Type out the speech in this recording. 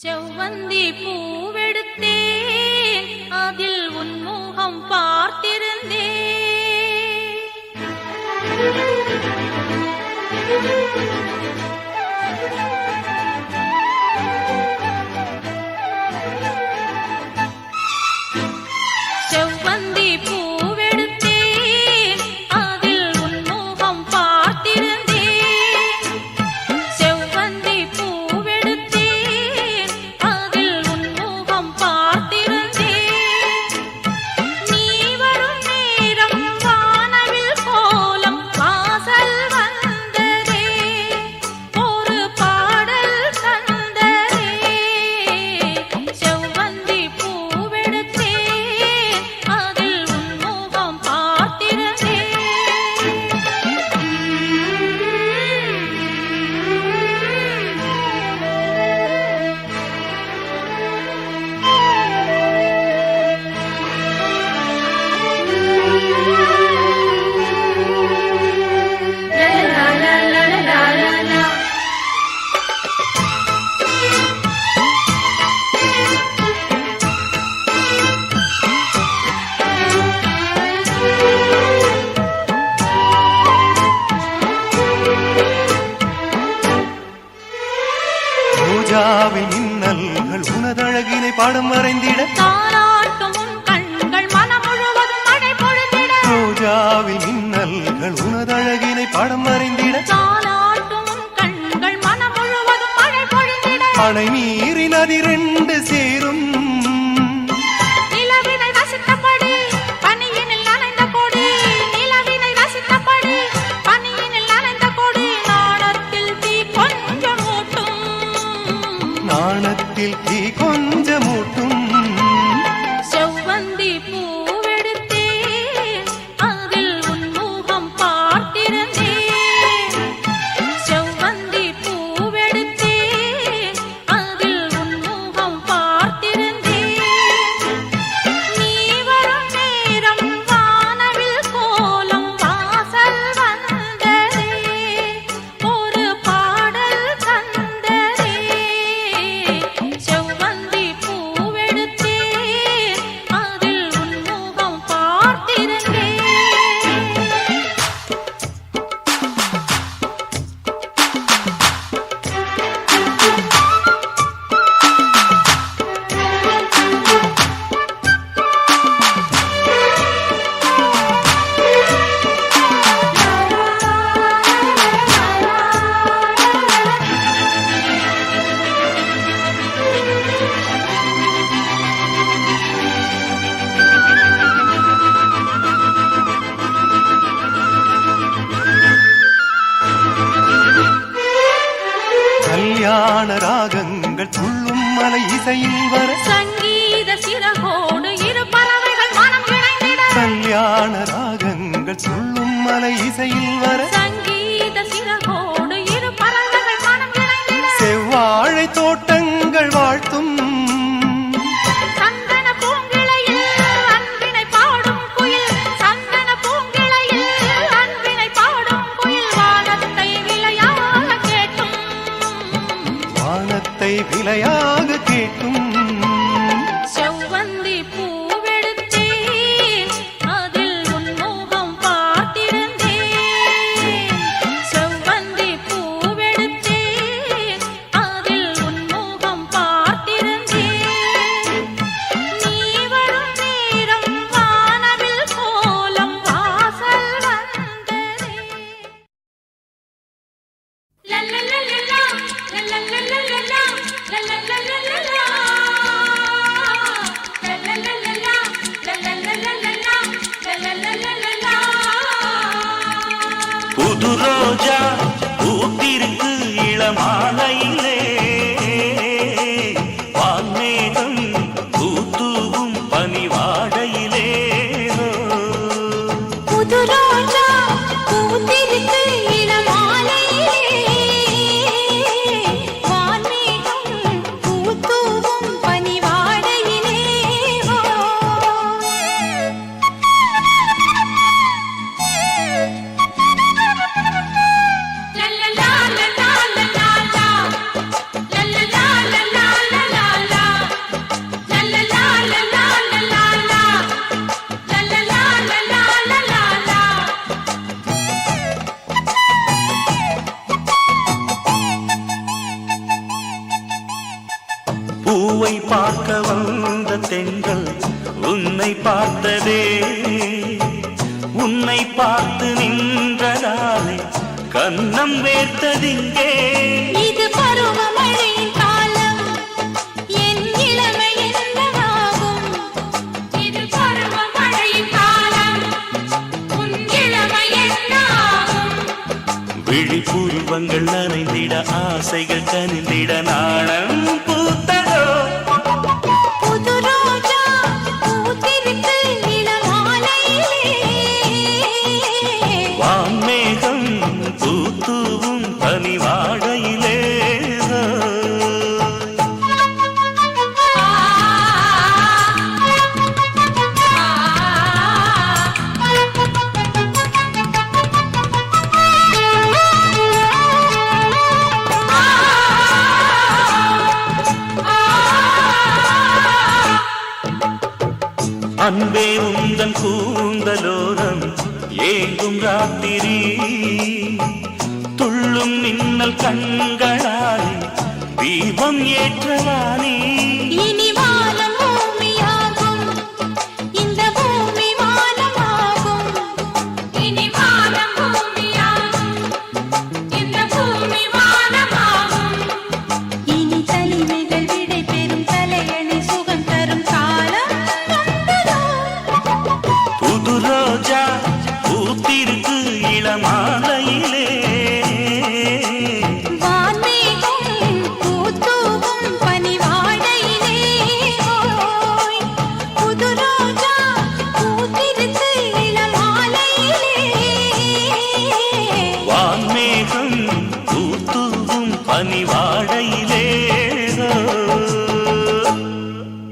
செவ்வந்தி பூவெடுத்தேன் அதில் உன்முகம் பார்த்திருந்தே Thank you. களம் அறிந்திட கண்கள் மனம் முழுவதும் மழை அணை மீறி நதி ரெண்டு சே கல்யாண ராகங்கள் துள்ளும் மலை இசையில் வர சங்கீத சிறகோடு இரு பறவைகள் மனம் கல்யாண ராகங்கள் துள்ளும் மலை இசையில் வர ரோஜா பூத்திருக்கு இளமாலை. பூவை பார்க்க வந்த தென்றல் உன்னை பார்த்ததே. உன்னை பார்த்து நின்றதாலே கன்னம் வேர்த்ததிங்கே. இது பருவமழையின் காலம். என் இளமை என்னவாகும் இது பருவமழையின் காலம். உன் இளமை என்னாகும்? விழிப்புருவங்கள் நனைந்திட ஆசைகள் கனிந்திட நாணம் பூத்ததோ பூத்தூவும் பனிவாடையிலே அன்பே உந்தன் கூந்தலோரம் ஏங்கும் ராத்திரி. சுழும் மின்னல் கண்களாலே தீபம் ஏற்றவானே. இனி பூத்திருக்கு